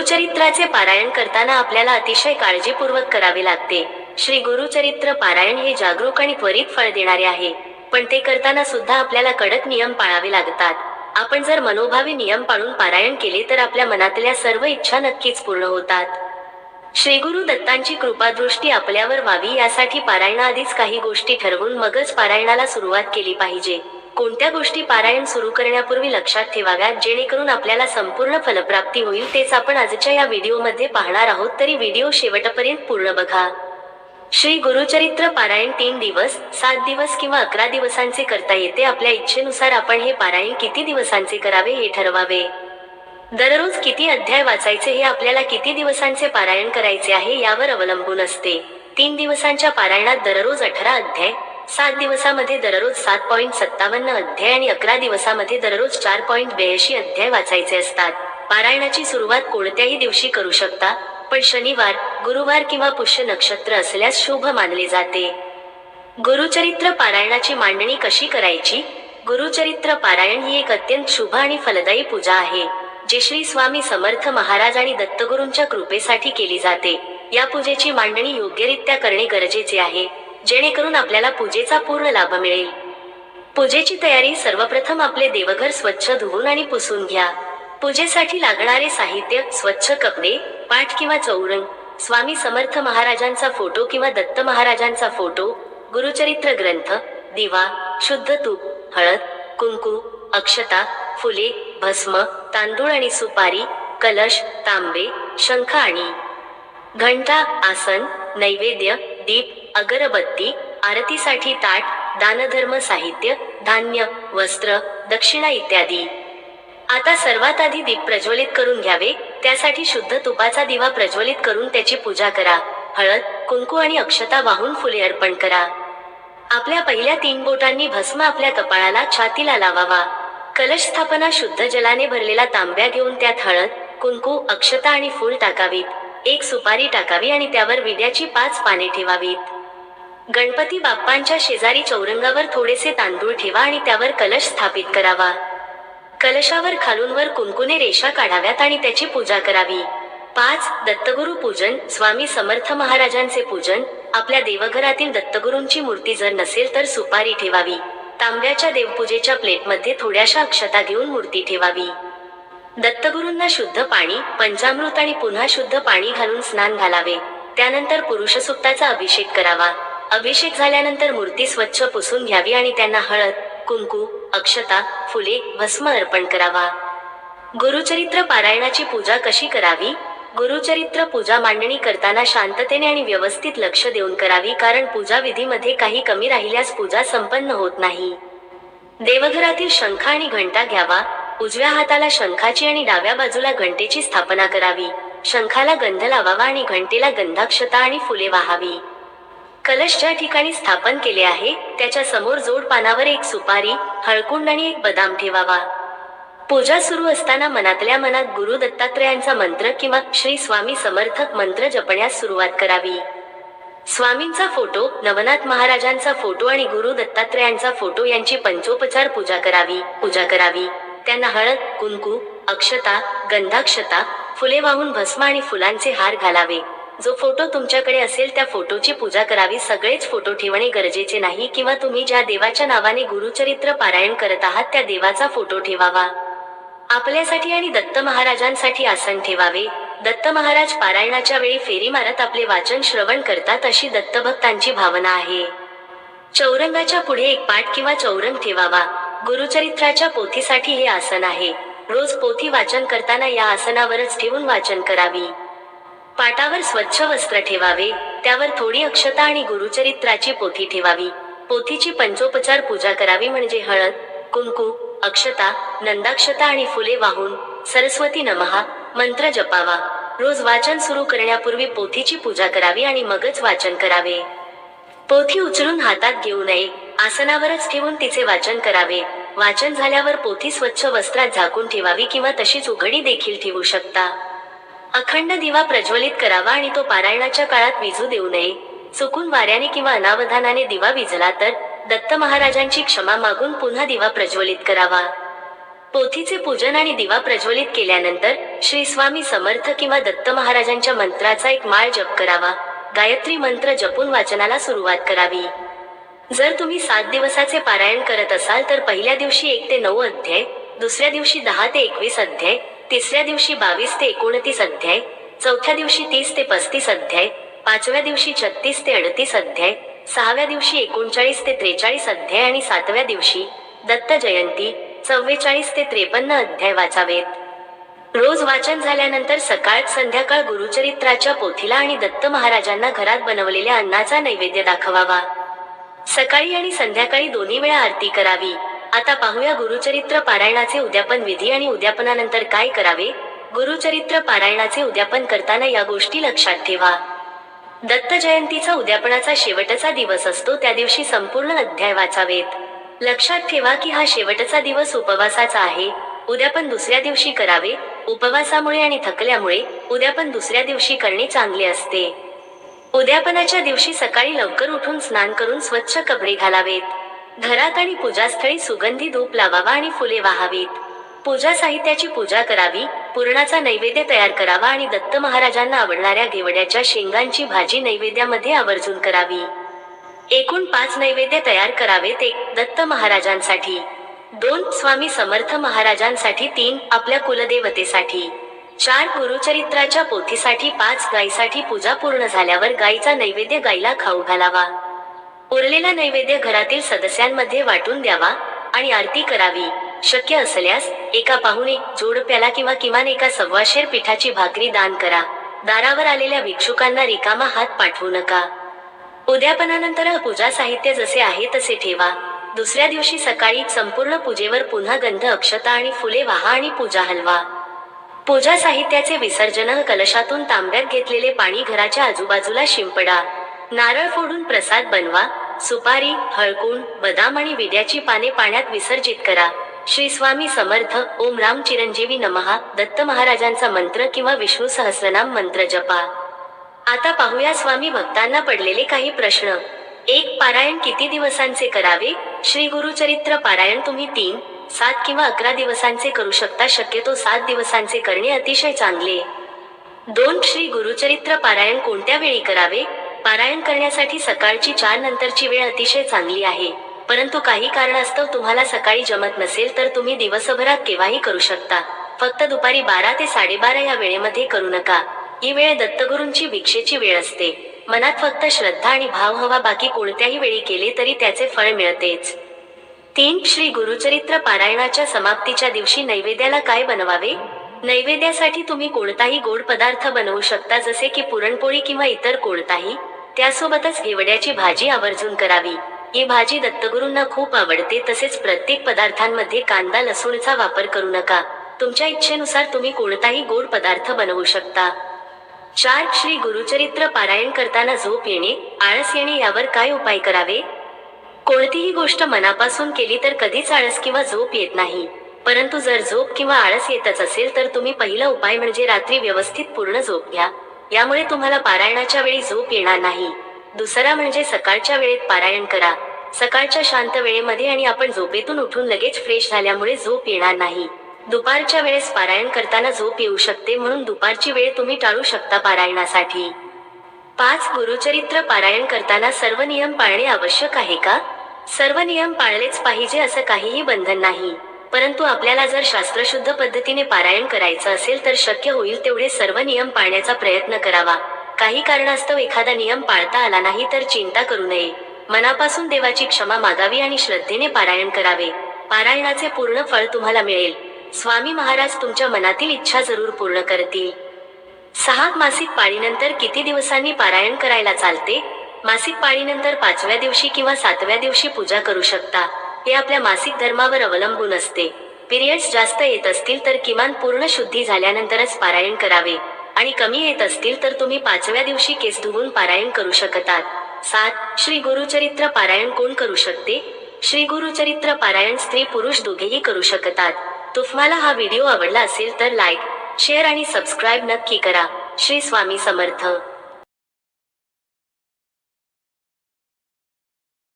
गुरुचरित्राचे पारायण करताना आपल्याला अतिशय काळजीपूर्वक करावे लागते. श्री गुरुचरित्र पारायण हे जागरूक आणि त्वरित फळ देणारे आहे. पण ते करताना सुद्धा आपल्याला कडक नियम पाळावे लागतात. आपण जर मनोभावी नियम पाळून पारायण केले तर आपल्या मनातल्या सर्व इच्छा नक्कीच पूर्ण होतात. श्री गुरु दत्तांची कृपादृष्टी आपल्यावर व्हावी यासाठी पारायणाआधीच काही गोष्टी ठरवून मगच पारायणाला सुरुवात केली पाहिजे. कोणत्या गोष्टी पारायण सुरू करण्यापूर्वी लक्षात ठेवाव्यात जेणेकरून आपल्याला संपूर्ण फलप्राप्ती होईल तेच आपण आजच्या या व्हिडिओमध्ये पाहणार आहोत. तरी व्हिडिओ शेवटपर्यंत पूर्ण बघा. श्री गुरुचरित्र पारायण तीन दिवस सात दिवस किंवा अकरा दिवसांचे करता येते. आपल्या इच्छेनुसार आपण हे पारायण किती दिवसांचे करावे हे ठरवावे. दररोज किती अध्याय वाचायचे हे आपल्याला किती दिवसांचे पारायण करायचे आहे यावर अवलंबून असते. तीन दिवसांच्या पारायणात दररोज अठरा अध्याय सात दिवसामध्ये दररोज सात पॉईंट सत्तावन्न अध्याय आणि अकरा दिवसामध्ये दररोज चार पॉईंट ब्याऐंशी अध्याय वाचायचे असतात. पारायणाची सुरुवात कोणत्याही दिवशी करू शकता पण शनिवार गुरुवार किंवा पुष्य नक्षत्र असल्यास शुभ मानले जाते. गुरुचरित्र पारायणाची मांडणी कशी करायची? गुरुचरित्र पारायण ही एक अत्यंत शुभ आणि फलदायी पूजा आहे जे श्री स्वामी समर्थ महाराज आणि दत्तगुरूंच्या कृपेसाठी केली जाते. या पूजेची मांडणी योग्यरित्या करणे गरजेचे आहे. जेणेकरून आपल्याला पूजेचा पूर्ण लाभ मिळेल. पूजेची तयारी सर्वप्रथम आपले देवघर स्वच्छ धुवून आणि पुसून घ्या. पूजेसाठी लागणारे साहित्य स्वच्छ कपडे पाठ किंवा चौरंग स्वामी समर्थ महाराजांचा फोटो किंवा दत्त महाराजांचा फोटो गुरुचरित्र ग्रंथ दिवा शुद्ध तूप हळद कुंकू अक्षता फुले भस्म तांदूळ आणि सुपारी कलश तांबे शंख आणि घंटा आसन नैवेद्य दीप अगरबत्ती आरतीसाठी ताट दानधर्म साहित्य धान्य वस्त्र दक्षिणा इत्यादी. आता सर्वात आधी दीप प्रज्वलित करून घ्यावे त्यासाठी शुद्ध तुपाचा दिवा प्रज्वलित करून त्याची पूजा करा. हळद कुंकू आणि अक्षता वाहून फुले अर्पण करा. आपल्या पहिल्या तीन बोटांनी भस्म आपल्या कपाळाला छातीला लावावा. कलश स्थापना शुद्ध जलाने भरलेला तांब्या घेऊन त्यात हळद कुंकू अक्षता आणि फूल टाकावीत. एक सुपारी टाकावी आणि त्यावर विड्याची पाच पाने ठेवावीत. गणपती बाप्पांच्या शेजारी चौरंगावर थोडेसे तांदूळ ठेवा आणि त्यावर कलश स्थापित करावा. कलशावर खालूनवर कुंकुने रेषा काढाव्यात आणि त्याची पूजा करावी. पाच दत्तगुरु पूजन स्वामी समर्थ महाराजांचे पूजन आपल्या देवघरातील दत्तगुरूंची मूर्ती जर नसेल तर सुपारी ठेवावी. तांब्याच्या देवपूजेच्या प्लेटमध्ये थोड्याशा अक्षता घेऊन मूर्ती ठेवावी. दत्तगुरूंना शुद्ध पाणी पंचामृत आणि पुन्हा शुद्ध पाणी घालून स्नान घालावे. त्यानंतर पुरुष सुक्ताचा अभिषेक करावा. अभिषेक झाल्यानंतर मूर्ती स्वच्छ पुसून घ्यावी आणि त्यांना हळद कुंकू अक्षता फुले भस्म अर्पण करावा. गुरुचरित्र पारायणाची पूजा कशी करावी? गुरुचरित्र पूजा मांडणी करताना शांततेने आणि व्यवस्थित लक्ष देऊन करावी कारण पूजा विधीमध्ये काही कमी राहिल्यास पूजा संपन्न होत नाही. देवघरातील शंख आणि घंटा घ्यावा. उजव्या हाताला शंखाची आणि डाव्या बाजूला घंटेची स्थापना करावी. शंखाला गंध लावावा आणि घंटेला गंधाक्षता आणि फुले वाहावी. कलश ज्या ठिकाणी स्थापन केले आहे त्याच्यासमोर जोड पानावर एक सुपारी हळकुंड आणि एक बदाम ठेवावा. पूजा सुरू असताना मनातल्या मनात गुरु दत्तात्रयांचा मंत्र किंवा श्री स्वामी समर्थक मंत्र जपण्यास सुरुवात करावी. स्वामींचा फोटो नवनाथ महाराजांचा फोटो आणि गुरु दत्तात्रयांचा फोटो यांची पंचोपचार पूजा करावी पूजा करावी. त्यांना हळद कुंकू अक्षता गंधाक्षता फुले वाहून भस्म आणि फुलांचे हार घालावे. जो फोटो तुमच्याकडे असेल त्या फोटोची पूजा करावी. सगळेच फोटो ठेवणे गरजेचे नाही किंवा तुम्ही ज्या देवाच्या नावाने गुरुचरित्र पारायण करत आहात त्या देवाचा फोटो ठेवावा. आपल्यासाठी आणि दत्त महाराजांसाठी आसन ठेवावे. दत्त महाराज पारायणाच्या वेळी फेरी मारत आपले वाचन श्रवण करतात अशी दत्तभक्तांची भावना आहे. चौरंगाच्या पुढे एक पाठ किंवा चौरंग ठेवावा. गुरुचरित्राच्या पोथीसाठी हे आसन आहे. रोज पोथी वाचन करताना या आसनावरच ठेवून वाचन करावी. पाटावर स्वच्छ वस्त्र ठेवावे त्यावर थोडी अक्षता आणि गुरुचरित्राची पोथी ठेवावी. पोथीची पंचोपचार पूजा करावी म्हणजे हळद कुंकू अक्षता नंदाक्षता आणि फुले वाहून सरस्वती नमहा मंत्र जपावा. रोज वाचन सुरू करण्यापूर्वी पोथीची पूजा करावी आणि मगच वाचन करावे. पोथी उचलून हातात घेऊ नये आसनावरच ठेवून तिचे वाचन करावे. वाचन झाल्यावर पोथी स्वच्छ वस्त्रात झाकून ठेवावी किंवा तशीच उघडी देखील ठेवू शकता. अखंड दिवा प्रज्वलित करावा आणि तो पारायणाच्या काळात विजू देऊ नये. चुकून वाऱ्याने किंवा अनावधानाने दिवा विजला तर दत्त महाराजांची क्षमा मागून पुन्हा दिवा प्रज्वलित करावा. पोथीचे पूजन आणि दिवा प्रज्वलित केल्यानंतर श्री स्वामी समर्थ किंवा दत्त महाराजांच्या मंत्राचा एक माळ जप करावा. गायत्री मंत्र जपून वाचनाला सुरुवात करावी. जर तुम्ही सात दिवसाचे पारायण करत असाल तर पहिल्या दिवशी एक ते नऊ अध्याय दुसऱ्या दिवशी दहा ते एकवीस अध्याय तिसऱ्या दिवशी बावीस ते एकोणतीस अध्याय चौथ्या दिवशी तीस ते पस्तीस अध्याय पाचव्या दिवशी छत्तीस ते अडतीस अध्याय सहाव्या दिवशी एकोणचाळीस ते त्रेचाळीस अध्याय आणि सातव्या दिवशी दत्त जयंती चव्वेचाळीस ते त्रेपन्न अध्याय वाचावेत. रोज वाचन झाल्यानंतर सकाळ संध्याकाळ गुरुचरित्राच्या पोथीला आणि दत्त महाराजांना घरात बनवलेल्या अन्नाचा नैवेद्य दाखवावा. सकाळी आणि संध्याकाळी दोन्ही वेळा आरती करावी. आता पाहूया गुरुचरित्र पारायणाचे उद्यापन विधी आणि उद्यापनानंतर काय करावे? गुरुचरित्र पारायणाचे उद्यापन करताना या गोष्टी लक्षात ठेवा. दत्त जयंतीचा उद्यापनाचा शेवटचा दिवस असतो त्या दिवशी संपूर्ण अध्याय वाचावेत. लक्षात ठेवा की हा शेवटचा दिवस उपवासाचा आहे. उद्यापन दुसऱ्या दिवशी करावे. उपवासामुळे आणि थकल्यामुळे उद्यापन दुसऱ्या दिवशी करणे चांगले असते. उद्यापनाच्या दिवशी सकाळी लवकर उठून स्नान करून स्वच्छ कपडे घालावेत. घरात आणि पूजास्थळी सुगंधी धूप लावावा आणि फुले वाहावीत. पूजा साहित्याची पूजा करावी पुरणाचा नैवेद्य तयार करावा आणि दत्त महाराजांना आवडणाऱ्या घेवड्याच्या शेंगांची भाजी नैवेद्यामध्ये आवर्जून करावी. एकूण पाच नैवेद्य तयार करावेत एक दत्त महाराजांसाठी. दोन स्वामी समर्थ महाराजांसाठी तीन आपल्या कुलदेवतेसाठी. चार गुरुचरित्राच्या पोथीसाठी पाच गायीसाठी पूजा पूर्ण झाल्यावर गायीचा नैवेद्य गायीला खाऊ घालावा. उरलेला नैवेद्य घरातील सदस्यांमध्ये वाटून द्यावा आणि आरती करावी. शक्य असल्यास एका पाहुणे जोडप्याला किंवा किमान एका सव्वाशेर पिठाची भाकरी दान करा. दारावर आलेल्या भिक्षुकांना रिकामा हात पाठवू नका. उद्यापनानंतर पूजा साहित्य जसे आहे तसे ठेवा. दुसऱ्या दिवशी सकाळी संपूर्ण पूजेवर पुन्हा गंध अक्षता आणि फुले वाहा आणि पूजा हलवा. पूजा साहित्याचे विसर्जन कलशातून तांब्यात घेतलेले पाणी घराच्या आजूबाजूला शिंपडा. नारळ फोडून प्रसाद बनवा सुपारी हळकुंड बदाम आणि विड्याची पाने पाण्यात विसर्जित करा. श्री स्वामी समर्थ ओम राम चिरंजीवी नमहा दत्त महाराजांचा मंत्र किंवा विष्णू सहस्रनाम मंत्र जपा. आता पाहूया स्वामी भक्तांना पडलेले काही प्रश्न. एक पारायण किती दिवसांचे करावे? श्री गुरुचरित्र पारायण तुम्ही तीन सात किंवा अकरा दिवसांचे करू शकता शक्यतो सात दिवसांचे करणे अतिशय चांगले. दोन श्री गुरुचरित्र पारायण कोणत्या वेळी करावे? पारायण करण्यासाठी सकाळची चार नंतरची वेळ अतिशय चांगली आहे. परंतु काही कारणास्तव तुम्हाला सकाळी जमत नसेल तर तुम्ही दिवसभरात केव्हाही करू शकता. फक्त दुपारी बारा ते साडेबारा या वेळेमध्ये करू नका. ही वेळ दत्तगुरूंची भिक्षेची वेळ असते. मनात फक्त श्रद्धा आणि भाव हवा बाकी कोणत्याही वेळी केले तरी त्याचे फळ मिळतेच. तीन श्री गुरुचरित्र पारायणाच्या समाप्तीच्या दिवशी नैवेद्याला काय बनवावे? नैवेद्यासाठी तुम्ही कोणताही गोड पदार्थ बनवू शकता जसे की पुरणपोळी किंवा इतर कोणताही? त्यासोबतच घेवड्याची भाजी आवर्जून करावी. ही भाजी दत्तगुरूंना खूप आवडते तसेच प्रत्येक पदार्थांमध्ये कांदा लसूणचा वापर करू नका. तुमच्या इच्छेनुसार तुम्ही कोणताही गोड पदार्थ बनवू शकता. चार श्री गुरुचरित्र पारायण करताना झोप येणे आळस येणे यावर काय उपाय करावे? कोणतीही गोष्ट मनापासून केली तर कधीच आळस किंवा झोप येत नाही. परंतु जर झोप किंवा आळस येतच असेल तर तुम्ही पहिला उपाय म्हणजे रात्री व्यवस्थित पूर्ण झोप घ्या. यामुळे तुम्हाला पारायणाच्या वेळी झोप येणार नाही. दुसरा म्हणजे सकाळच्या वेळेत पारायण करा. सकाळच्या शांत वेळेमध्ये आणि आपण झोपेतून उठून लगेच फ्रेश झाल्यामुळे झोप येणार नाही. दुपारच्या वेळेस पारायण करताना झोप येऊ शकते म्हणून दुपारची वेळ तुम्ही टाळू शकता पारायणासाठी. पाच गुरुचरित्र पारायण करताना सर्व नियम पाळणे आवश्यक आहे का? सर्व नियम पाळलेच पाहिजे असं काहीही बंधन नाही. परंतु आपल्याला जर शास्त्रशुद्ध पद्धतीने पारायण करायचं असेल तर शक्य होईल तेवढे सर्व नियम पाळण्याचा प्रयत्न करावा. काही कारणास्तव एखादा नियम पाळता आला नाही तर चिंता करू नये. मनापासून देवाची क्षमा मागावी आणि श्रद्धेने पारायण करावे. पारायणाचे पूर्ण फळ तुम्हाला मिळेल. स्वामी महाराज तुमच्या मनातील इच्छा जरूर पूर्ण करतील. सहा मासिक पाळीनंतर किती दिवसांनी पारायण करायला चालते? मासिक पाळीनंतर पाचव्या दिवशी किंवा सातव्या दिवशी पूजा करू शकता. हे आपल्या मासिक धर्मावर अवलंबून असते. पिरियड्स जास्त येत असतील तर किमान पूर्ण शुद्धी झाल्यानंतरच पारायण करावे. आणि कमी येत असतील तर तुम्ही पाचव्या दिवशी केस धुवून पारायण करू शकतात. सात श्री गुरुचरित्र पारायण कोण करू शकते? श्री गुरुचरित्र पारायण स्त्री पुरुष दोघेही करू शकतात. तुम्हाला हा व्हिडिओ आवडला असेल तर लाईक शेअर आणि सबस्क्राईब नक्की करा. श्री स्वामी समर्थ.